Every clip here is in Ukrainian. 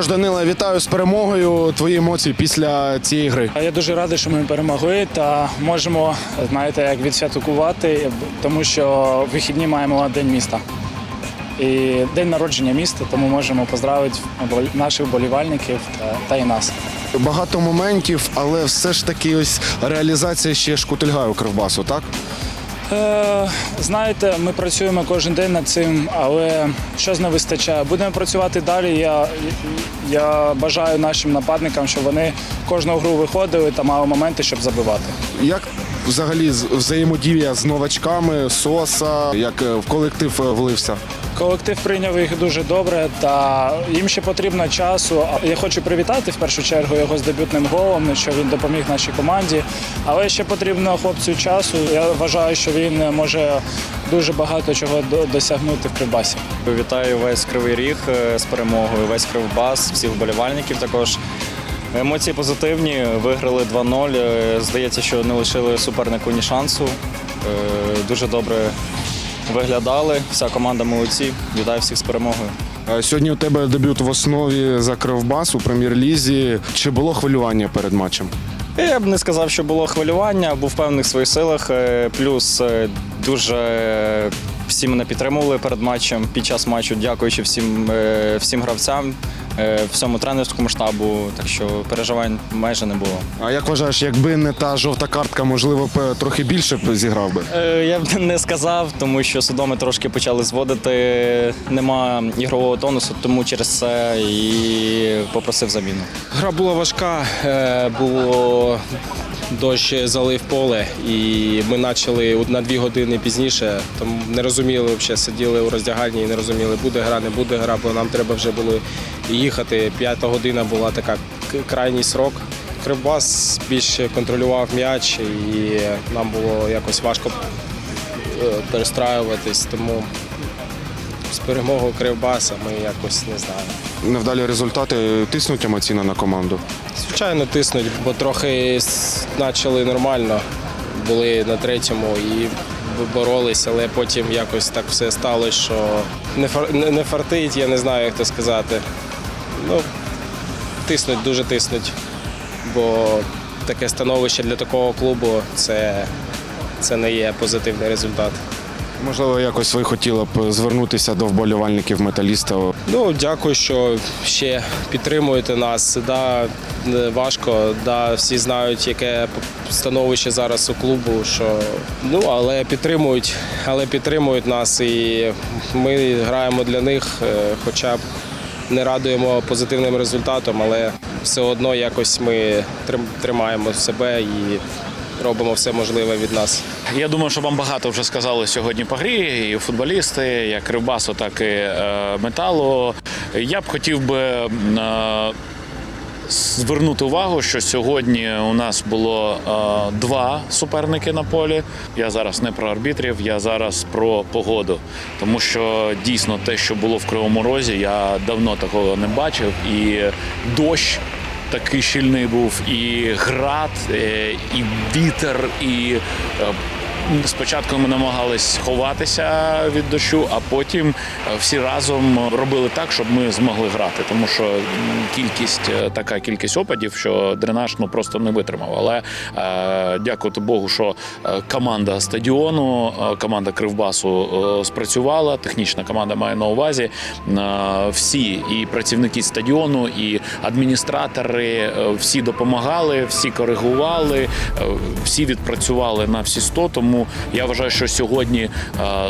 Що ж, Данила, вітаю з перемогою. Твої емоції після цієї гри. Я дуже радий, що ми перемогли та можемо, знаєте, як відсвяткувати, тому що в вихідні маємо день міста. І день народження міста, тому можемо поздравити наших болівальників та, та і нас. Багато моментів, але все ж таки ось реалізація ще шкутильгає у Кривбасу, так? Е, знаєте, ми працюємо кожен день над цим, але щось не вистачає. Будемо працювати далі. Я, я бажаю нашим нападникам, щоб вони кожну гру виходили та мали моменти, щоб забивати. Як взагалі з- взаємодія з новачками, Соса, як е, в колектив е, влився? Колектив прийняв їх дуже добре, та їм ще потрібно часу. Я хочу привітати в першу чергу його з дебютним голом, що він допоміг нашій команді. Але ще потрібно хлопцю часу. Я вважаю, що він може дуже багато чого до- досягнути в Кривбасі. Вітаю весь Кривий Ріг е, з перемогою, весь Кривбас, всіх вболівальників також. Емоції позитивні, виграли 2-0. Е, Здається, що не лишили супернику ні шансу. Е, Дуже добре виглядали. Вся команда молодці. Вітаю всіх з перемогою. Сьогодні у тебе дебют в основі за Кривбас у прем'єр-лізі. Чи було хвилювання перед матчем? Я б не сказав, що було хвилювання, був в своїх силах. Е, Плюс дуже всі мене підтримували перед матчем, під час матчу, дякуючи всім, е, всім гравцям, е, всьому тренерському штабу. Так що переживань майже не було. А як вважаєш, якби не та жовта картка, можливо, б е, трохи більше б зіграв би? Я б не сказав, тому що судоми трошки почали зводити. Нема ігрового тонусу, тому через це і попросив заміну. Гра була важка, було дощ залив поле, і ми почали на дві години пізніше. Там не розуміли, взагалі сиділи у роздягальні і не розуміли, буде гра, не буде гра, бо нам треба вже було їхати. П'ята година була така крайній срок. Кривбас більше контролював м'яч, і нам було якось важко е, перестраюватись, тому з перемогою Кривбаса ми якось не знаю. Невдалі результати тиснуть емоційно на команду. Звичайно, тиснуть, бо трохи почали нормально, були на третьому і боролись, але потім якось так все стало, що не, фар- не фартить, я не знаю, як це сказати. Ну, тиснуть, дуже тиснуть, бо таке становище для такого клубу це, це не є позитивний результат. Можливо, якось ви хотіли б звернутися до вболівальників металіста. Ну, дякую, що ще підтримуєте нас. Да, не важко, да, всі знають, яке становище зараз у клубу. Що, ну, але підтримують, але підтримують нас і ми граємо для них, е, хоча б не радуємо позитивним результатом, але все одно якось ми тримаємо себе і робимо все можливе від нас. Я думаю, що вам багато вже сказали сьогодні по грі, і футболісти, як Кривбасу, так і е, металу. Я б хотів би е, звернути увагу, що сьогодні у нас було е, два суперники на полі. Я зараз не про арбітрів, я зараз про погоду. Тому що дійсно те, що було в Кривому Розі, я давно такого не бачив. І дощ такий щільний був, і град, е, і вітер, і е, Спочатку ми намагались ховатися від дощу, а потім е, всі разом робили так, щоб ми змогли грати. Тому що кількість е, така кількість опадів, що дренаж ну просто не витримав. Але е, дякувати Богу, що е, команда стадіону, команда Кривбасу спрацювала. Технічна команда має на увазі. Всі і працівники стадіону, і адміністратори, всі допомагали, всі коригували, всі відпрацювали на всі 100. Тому я вважаю, що сьогодні е,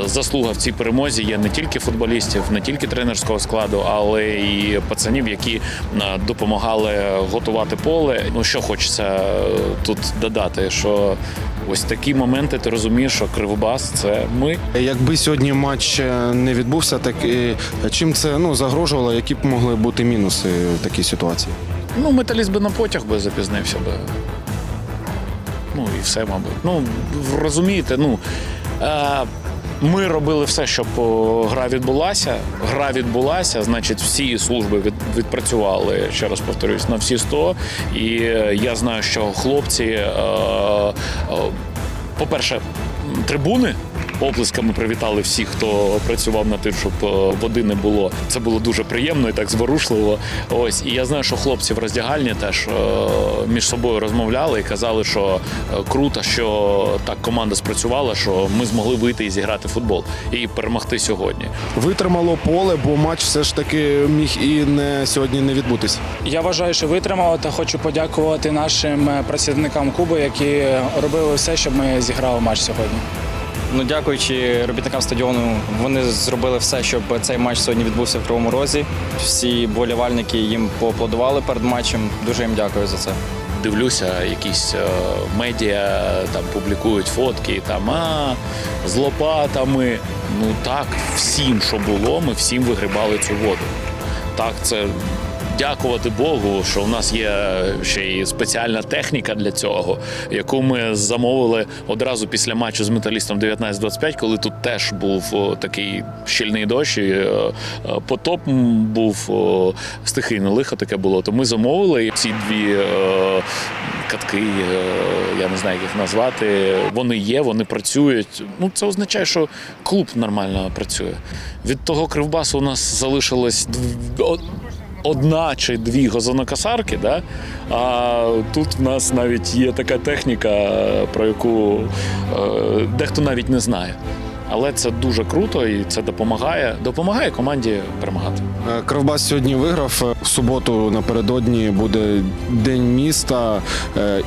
заслуга в цій перемозі є не тільки футболістів, не тільки тренерського складу, але і пацанів, які е, допомагали готувати поле. Ну що хочеться е, тут додати, що ось такі моменти ти розумієш, що Кривбас це ми. Якби сьогодні матч не відбувся, так чим це ну загрожувало, які б могли бути мінуси в такій ситуації? Ну, металіст би на потяг би запізнився би. Ну і все, мабуть. Ну, розумієте, ну. Е- ми робили все, щоб гра відбулася. Гра відбулася, значить, всі служби від, відпрацювали, ще раз повторюсь, на всі 100. І е, я знаю, що хлопці, е, е, по-перше, трибуни оплесками привітали всіх, хто працював над тим, щоб е, води не було. Це було дуже приємно і так зворушливо. Ось і я знаю, що хлопці в роздягальні теж е, між собою розмовляли і казали, що е, круто, що так команда спрацювала, що ми змогли вийти і зіграти футбол і перемогти сьогодні. Витримало поле, бо матч все ж таки міг і не сьогодні не відбутись. Я вважаю, що витримали та хочу подякувати нашим працівникам клубу, які робили все, щоб ми зіграли матч сьогодні. Ну, дякуючи робітникам стадіону, вони зробили все, щоб цей матч сьогодні відбувся в Кривому Розі. Всі болівальники їм поаплодували перед матчем. Дуже їм дякую за це. Дивлюся, якісь е, медіа там публікують фотки, там а з лопатами. Ну так, всім, що було, ми всім вигрібали цю воду. Так, це дякувати Богу, що у нас є ще й спеціальна техніка для цього, яку ми замовили одразу після матчу з металістом 19-25, коли тут теж був такий щільний дощ, і потоп був стихійне лихо таке було. То ми замовили ці дві катки, я не знаю, як їх назвати. Вони є, вони працюють. Ну це означає, що клуб нормально працює. Від того кривбасу у нас залишилось одна чи дві газонокосарки, да? а тут в нас навіть є така техніка, про яку е, дехто навіть не знає. Але це дуже круто і це допомагає. Допомагає команді перемагати. Е, Кривбас сьогодні виграв. Е, В суботу напередодні буде день міста,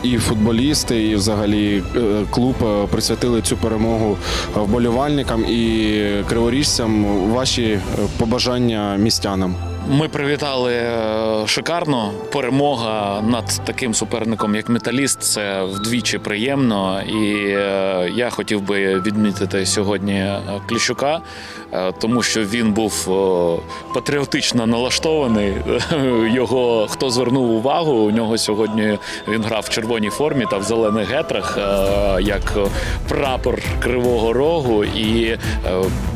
і футболісти, і взагалі клуб присвятили цю перемогу вболівальникам і криворіжцям. Ваші побажання містянам. Ми привітали е, шикарно. Перемога над таким суперником, як металіст, це вдвічі приємно. І е, я хотів би відмітити сьогодні е, Кліщука, тому що він був е, патріотично налаштований. Його хто звернув увагу, у нього сьогодні він грав в червоній формі та в зелених гетрах, е, як прапор Кривого Рогу, і е,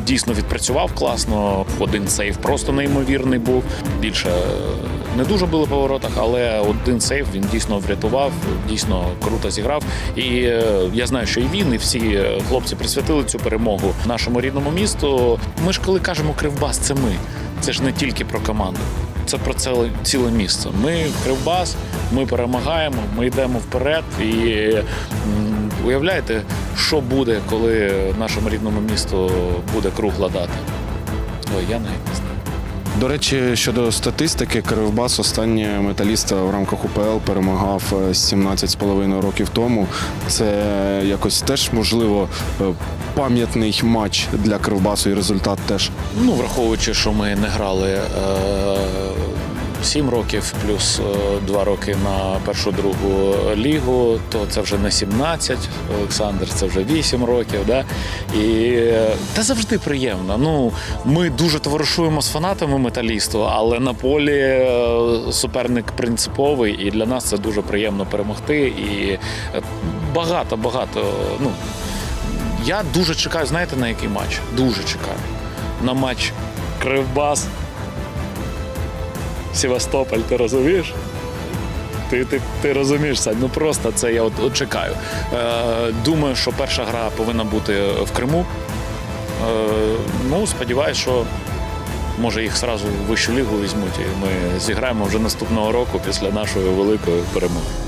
дійсно відпрацював класно. Один сейф просто неймовірний був. Більше е, не дуже було по воротах, але один сейф він дійсно врятував, дійсно круто зіграв. І е, я знаю, що і він, і всі е, хлопці присвятили цю перемогу нашому рідному місту. Ми ж коли кажемо Кривбас, це ми. Це ж не тільки про команду. Це про ціле, ціле місце. Ми Кривбас, ми перемагаємо, ми йдемо вперед. І уявляєте, що буде, коли нашому рідному місту буде кругла дата? Ой, я навіть не знаю. До речі, щодо статистики, Кривбас останнє металіста в рамках УПЛ перемагав е, 17,5 років тому. Це якось теж можливо е, пам'ятний матч для Кривбасу і результат теж. Ну, враховуючи, що ми не грали е, 7 років плюс 2 роки на першу другу лігу, то це вже не 17, Олександр, це вже 8 років. Да? І е, та завжди приємно. Ну, ми дуже товаришуємо з фанатами металісту, але на полі е, суперник принциповий, і для нас це дуже приємно перемогти. І е, багато, багато. Ну, я дуже чекаю, знаєте, на який матч? Дуже чекаю. На матч Кривбас. Севастополь, ти розумієш? Ти, ти, ти розумієш, це. ну просто це я от, от чекаю. Е, думаю, що перша гра повинна бути в Криму. Е, ну, сподіваюся, що може їх зразу в вищу лігу візьмуть, і ми зіграємо вже наступного року після нашої великої перемоги.